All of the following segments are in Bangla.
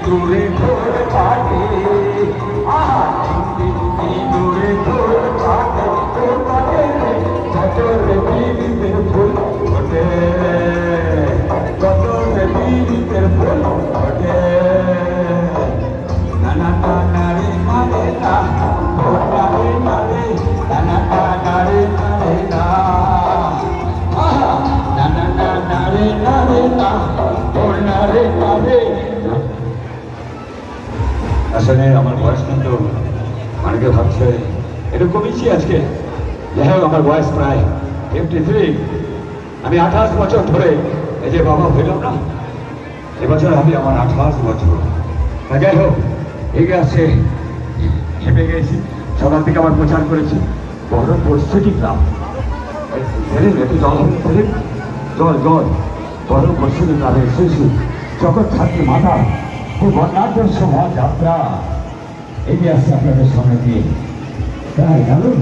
ঢোল পাটে আহা আসলে আমার বয়স কিন্তু অনেকে ভাবছে একটু কমেছি আজকে। যাই হোক আমার বয়স প্রায় ফিফটি থ্রি আমি আঠাশ বছর ধরে এই যে বাবা হইলাম না, এবছর আমি আমার আঠাশ বছর। যাই হোক এগিয়ে আসছে খেপে গেছি সকাল থেকে আমার প্রচার করেছি, বড় পরিস্থিতি গ্রাম। একটু জল জল জল, বড় পরিস্থিতি গ্রামে এসেছি। জগৎ ছাত্রী মাতা এই বর্ণাঢ্য সমাজ যাত্রা এগিয়ে আসছে আপনাদের সামনে দিয়ে। তাই জানুন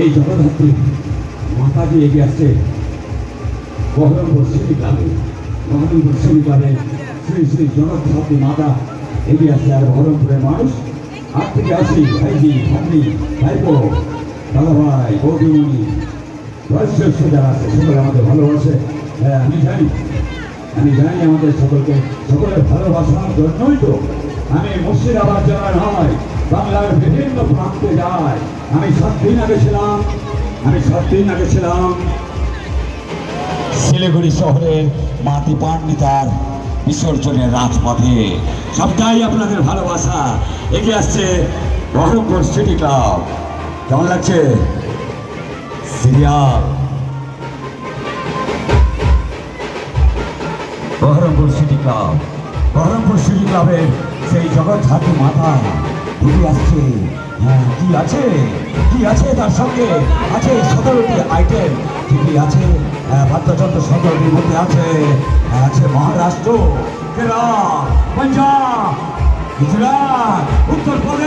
এই জগদ্ধাত্রী মাতাজি এগিয়ে আসছে। বহরমপুর সিটি গ্রামে বহরমপুর সিটি গ্রামে শ্রী শ্রী জগদ্ধাত্রী মাতা এগিয়ে আসছে আর বহরমপুরের মানুষ। আজ থেকে আসি, ভাইজি, ভাগ্নি, ভাইপো, দাদাভাই, বৌদিমণি। বয়স্ক যারা আছে সকলে আমাদের ভালোবাসে। হ্যাঁ আমি জানি। আমি জানি আমাদের সকলকে, সকলের ভালোবাসার জন্যই তো। আমি মুর্শিদাবাদ জেলার নয়, বাংলার বিভিন্ন প্রান্তে যাই। আমি সাত দিন আগে ছিলাম, আমি সাত দিন আগে ছিলাম শিলিগুড়ি শহরের মাটি পান্ডিতার বিসর্জনের রাজপথে। সবটাই আপনাদের ভালোবাসা। এগিয়ে আসছে বহরমপুর সিটি ক্লাব। কেমন লাগছে? Serial. Baharampur city club Baharampur city ক্লাবের সেই জগৎ ধাতু মাথা ঘুরে আসছে। হ্যাঁ কি আছে? কি আছে তার সঙ্গে? আছে সতেরোটি আইটেম কি আছে। হ্যাঁ, বাদ্যযন্ত্র সতেরোটির মধ্যে আছে। হ্যাঁ, আছে মহারাষ্ট্র কেরল পাঞ্জাব গুজরাট উত্তরপ্রদেশ।